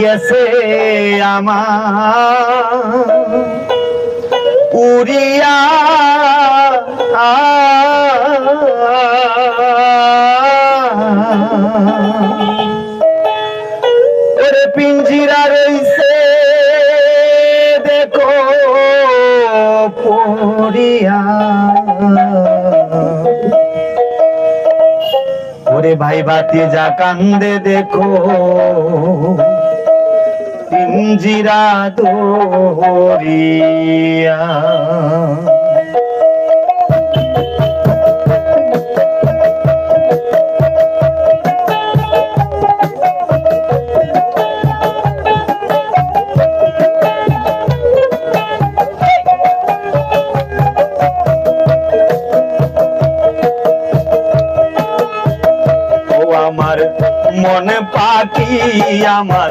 গেছে আমার। উড়িয়া ওরে পিঞ্জিরা রইছে দেখো পড়িয়া। ওরে ভাই বাতি যা কান্দে দেখো। পিঞ্জিরা দোরিয়া। ও আমার মনে পাখি আমার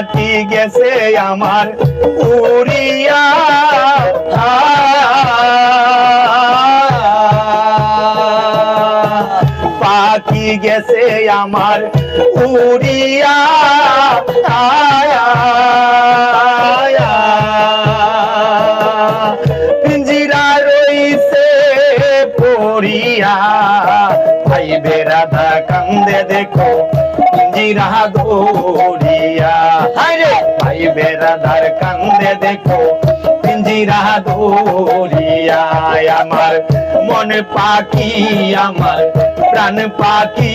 পাটি গেছে আমার উড়িয়া। পাখি গেছে আমার উড়িয়া। পিঞ্জিরা রইছে পড়িয়া। ভাই বেড়াদা কান্দে দেখো। পিঞ্জিরা দৌড়িয়া ভাই ভাই বেড়াদার কান্দে দেখো পিঞ্জিরা দৌড়িয়া আমার মন পাখি আমার প্রাণ পাখি।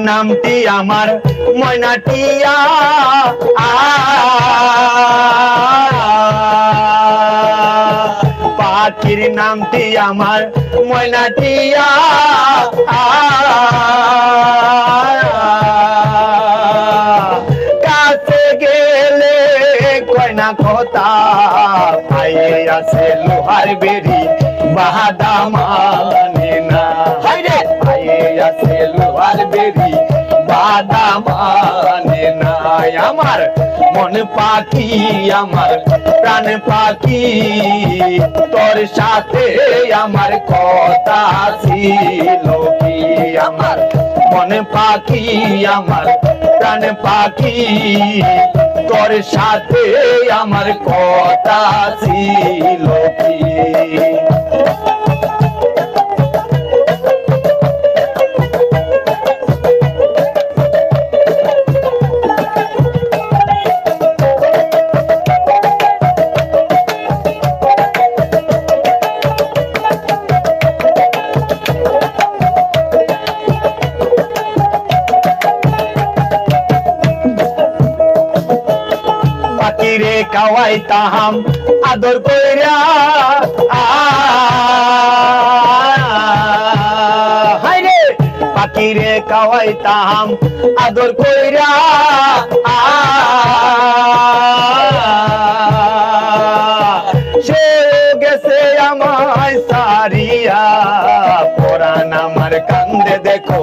নামটি আমার ময়নাটিয়া। পাখির নামটি আমার ময়নাটিয়া। কাছে গেলে কয়না কথা পাইয়ে আছে লোহার বেরি বাহাদা আছে লোহার মানে না আমার। মন পাখি আমার, প্রাণ পাখি, তোর সাথে আমার কথা ছিল কি আমার? মন পাখি আমার, প্রাণ পাখি, তোর সাথে আমার কথা ছিল কি? খাওয়াইতাম আদর কইরা। হাইরে পাখিরে খাওয়াইতাম, আদর কইরা। সে গেছে আমায় সারিয়া পরান আমার কান্দে দেখো।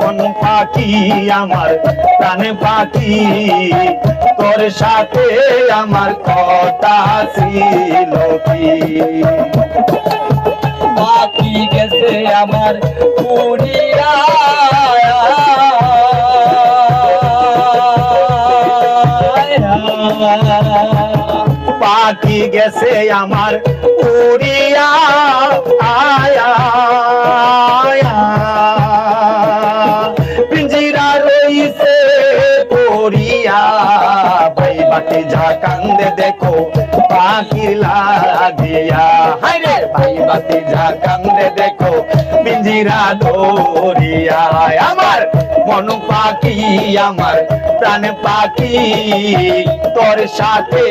মন পাখি আমার, প্রাণ পাখি। তোর সাথে আমার কথা ছিল কি? বাকি গেছে আমার পুরিয়া। পাখি গেছে আমার উড়িয়া দেখো, পাখির লাগিয়া। হাইরে ভাই বাতি কান্দে দেখো আমার মন পাখি, আমার প্রাণ পাখি, তোর সাথে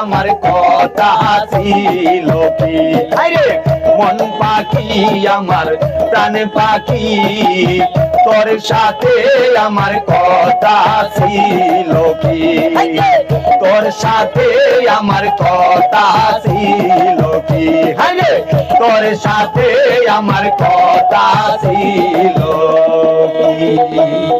আমার কথা ছিল কি? আরে মন পাখি, আমার প্রাণ পাখি, তোর সাথে আমার কথা ছিল কি? তোর সাথে আমার কথা ছিল কি? আরে তোর সাথে আমার কথা ছিল কি?